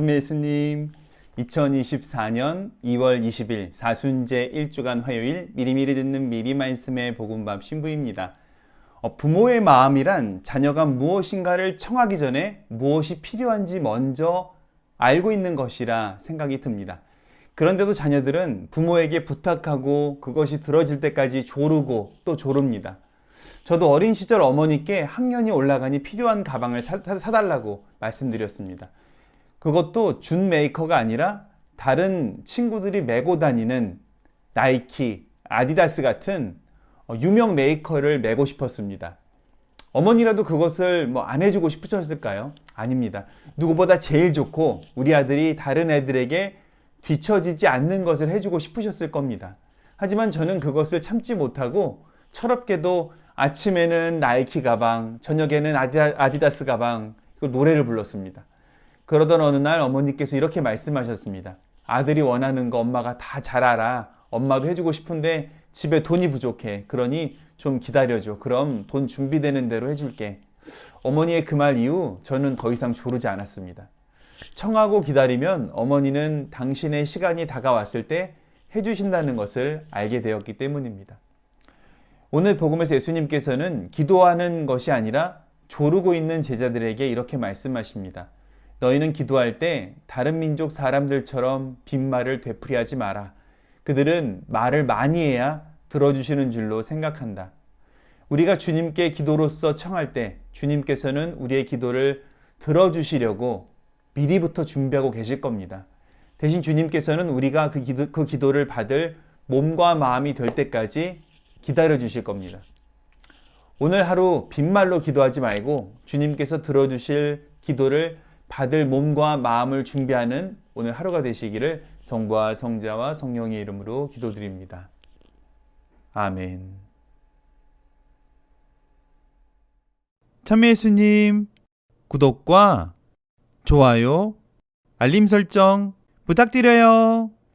참여 예수님 2024년 2월 20일 사순제 1주간 화요일 미리미리 듣는 미리 말씀의 복음밥 신부입니다. 어, 부모의 마음이란 자녀가 무엇인가를 청하기 전에 무엇이 필요한지 먼저 알고 있는 것이라 생각이 듭니다. 그런데도 자녀들은 부모에게 부탁하고 그것이 들어질 때까지 조르고 또 조릅니다. 저도 어린 시절 어머니께 학년이 올라가니 필요한 가방을 사, 사달라고 말씀드렸습니다. 그것도 준 메이커가 아니라 다른 친구들이 메고 다니는 나이키, 아디다스 같은 어, 유명 메이커를 메고 싶었습니다. 어머니라도 그것을 뭐 안 해주고 싶으셨을까요? 아닙니다. 누구보다 제일 좋고 우리 아들이 다른 애들에게 뒤처지지 않는 것을 해주고 싶으셨을 겁니다. 하지만 저는 그것을 참지 못하고 철없게도 아침에는 나이키 가방, 저녁에는 아디다, 아디다스 가방, 그 노래를 불렀습니다. 그러던 어느 날 어머니께서 이렇게 말씀하셨습니다. 아들이 원하는 거 엄마가 다 잘 알아. 엄마도 해주고 싶은데 집에 돈이 부족해. 그러니 좀 기다려줘. 그럼 돈 준비되는 대로 해줄게. 어머니의 그 말 이후 저는 더 이상 조르지 않았습니다. 청하고 기다리면 어머니는 당신의 시간이 다가왔을 때 해주신다는 것을 알게 되었기 때문입니다. 오늘 복음에서 예수님께서는 기도하는 것이 아니라 조르고 있는 제자들에게 이렇게 말씀하십니다. 너희는 기도할 때 다른 민족 사람들처럼 빈말을 되풀이하지 마라. 그들은 말을 많이 해야 들어주시는 줄로 생각한다. 우리가 주님께 기도로서 청할 때 주님께서는 우리의 기도를 들어주시려고 미리부터 준비하고 계실 겁니다. 대신 주님께서는 우리가 그, 기도, 그 기도를 받을 몸과 마음이 될 때까지 기다려 주실 겁니다. 오늘 하루 빈말로 기도하지 말고 주님께서 들어주실 기도를 받을 몸과 마음을 준비하는 오늘 하루가 되시기를 성부와 성자와 성령의 이름으로 기도드립니다. 아멘. 참여 예수님 구독과 좋아요, 알림 설정 부탁드려요.